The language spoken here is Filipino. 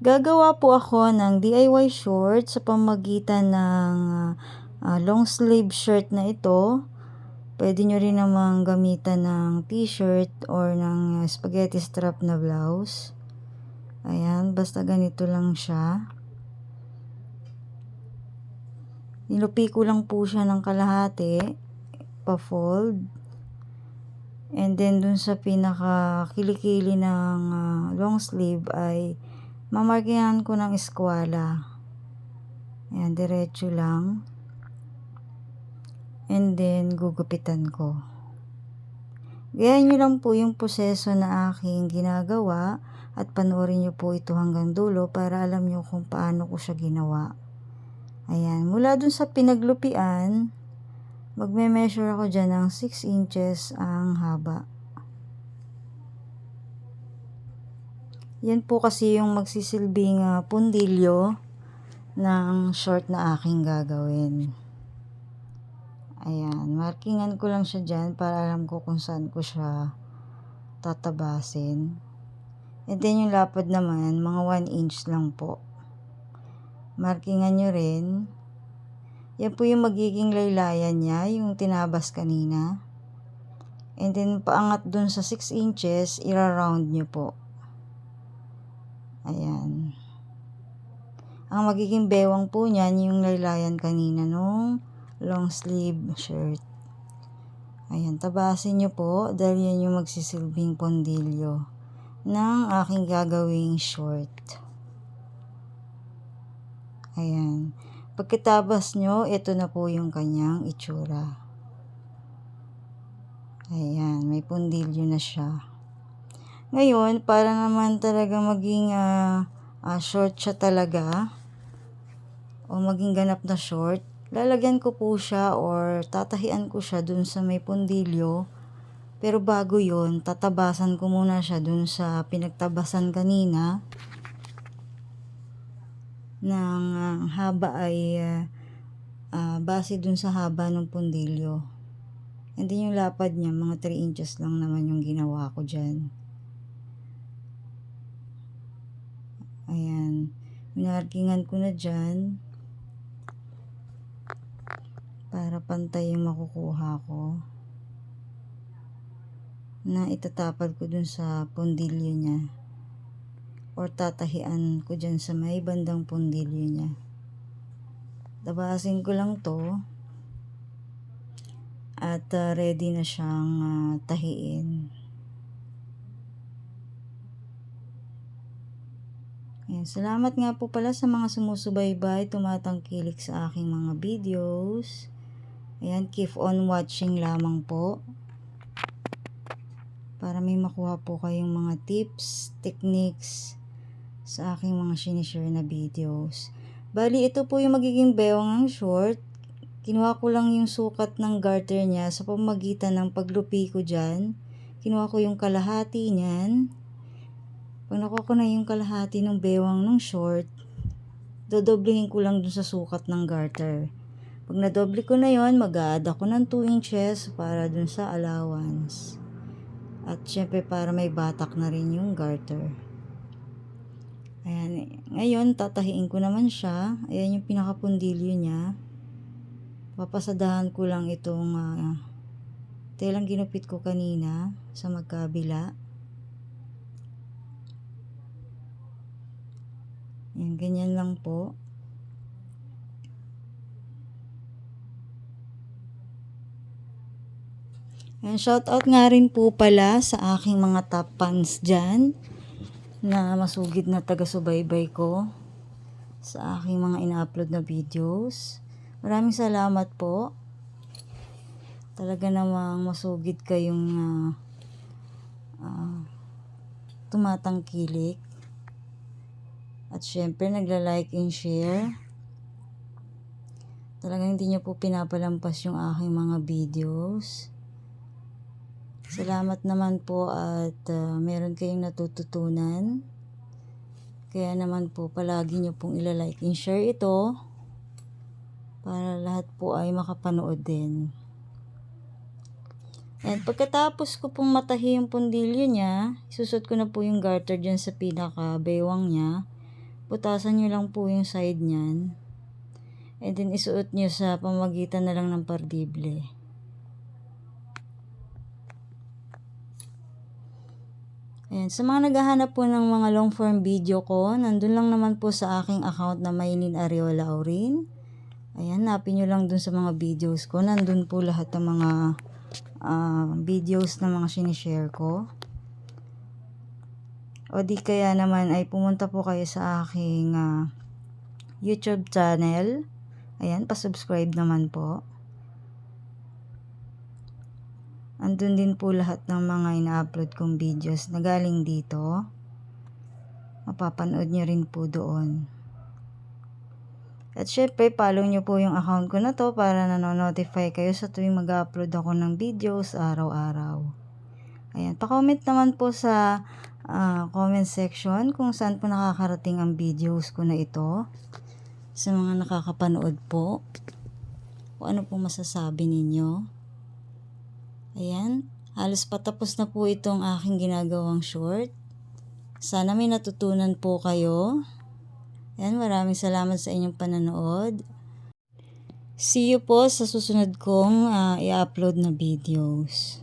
Gagawa po ako ng DIY short sa pamagitan ng uh, long sleeve shirt na ito. Pwede nyo rin namang gamitan ng t-shirt or ng spaghetti strap na blouse. Ayan, basta ganito lang siya. Nilupi ko lang po siya ng kalahati, pa-fold. And then dun sa pinaka kilikili ng uh, long sleeve ay mamarkihan ko ng eskwala. Ayan, diretso lang. And then, gugupitan ko. Gayahin nyo lang po yung proseso na aking ginagawa at panoorin nyo po ito hanggang dulo para alam nyo kung paano ko siya ginawa. Ayan, mula dun sa pinaglupian, magme-measure ako dyan ng 6 inches ang haba. Yan po kasi yung magsisilbing uh, pundilyo ng short na aking gagawin. Ayan, markingan ko lang siya dyan para alam ko kung saan ko siya tatabasin. And then yung lapad naman, mga 1 inch lang po. Markingan nyo rin. Yan po yung magiging laylayan niya, yung tinabas kanina. And then paangat dun sa 6 inches, ira-round nyo po. Ayan. Ang magiging bewang po niyan, yung laylayan kanina nung long sleeve shirt. Ayan, tabasin nyo po dahil yan yung magsisilbing pondilyo ng aking gagawing short. Ayan. Pagkitabas nyo, ito na po yung kanyang itsura. Ayan, may pundilyo na siya. Ngayon, para naman talaga maging uh, uh, short siya talaga, o maging ganap na short, lalagyan ko po siya or tatahian ko siya dun sa may pundilyo. Pero bago yon tatabasan ko muna siya dun sa pinagtabasan kanina ng uh, haba ay uh, uh, base dun sa haba ng pundilyo. And then yung lapad niya, mga 3 inches lang naman yung ginawa ko dyan. Ayan. Minarkingan ko na dyan. Para pantay yung makukuha ko. Na itatapad ko dun sa pundilyo niya. Or tatahian ko dyan sa may bandang pundilyo niya. Tabasin ko lang to. At uh, ready na siyang uh, tahiin. Ayan, salamat nga po pala sa mga sumusubaybay, tumatangkilik sa aking mga videos. Ayan, keep on watching lamang po. Para may makuha po kayong mga tips, techniques sa aking mga sinishare na videos. Bali, ito po yung magiging bewang ng short. Kinuha ko lang yung sukat ng garter niya sa pamagitan ng paglupi ko dyan. Kinuha ko yung kalahati niyan pag nakuha ko na yung kalahati ng bewang ng short, dodoblihin ko lang dun sa sukat ng garter. Pag nadoble ko na yon mag-add ako ng 2 inches para dun sa allowance. At syempre para may batak na rin yung garter. Ayan. Ngayon, tatahiin ko naman siya. Ayan yung pinakapundilyo niya. Papasadahan ko lang itong uh, telang ginupit ko kanina sa magkabila. Yan, ganyan lang po. And shout out nga rin po pala sa aking mga top fans dyan na masugid na taga-subaybay ko sa aking mga ina-upload na videos. Maraming salamat po. Talaga namang masugid kayong uh, uh, tumatangkilik at syempre, nagla-like and share. Talagang hindi nyo po pinapalampas yung aking mga videos. Salamat naman po at uh, meron kayong natututunan. Kaya naman po palagi nyo pong ilalike and share ito para lahat po ay makapanood din. And pagkatapos ko pong matahi yung pundilyo niya, isusot ko na po yung garter dyan sa pinaka bewang niya Butasan nyo lang po yung side niyan. And then, isuot nyo sa pamagitan na lang ng pardible. Ayan. Sa mga naghahanap po ng mga long form video ko, nandun lang naman po sa aking account na Maylin Ariola Aurin. Ayan, napin nyo lang dun sa mga videos ko. Nandun po lahat ng mga ah, videos na mga sinishare ko. O di kaya naman ay pumunta po kayo sa aking ah, YouTube channel. Ayan, pa-subscribe naman po. Andun din po lahat ng mga ina-upload kong videos na galing dito. Mapapanood nyo rin po doon. At syempre, follow nyo po yung account ko na to para nanonotify kayo sa tuwing mag-upload ako ng videos araw-araw. Ayan, pa-comment naman po sa ah, comment section kung saan po nakakarating ang videos ko na ito. Sa mga nakakapanood po. Kung ano po masasabi ninyo. Ayan, halos patapos na po itong aking ginagawang short. Sana may natutunan po kayo. Ayan, maraming salamat sa inyong pananood. See you po sa susunod kong ah, i-upload na videos.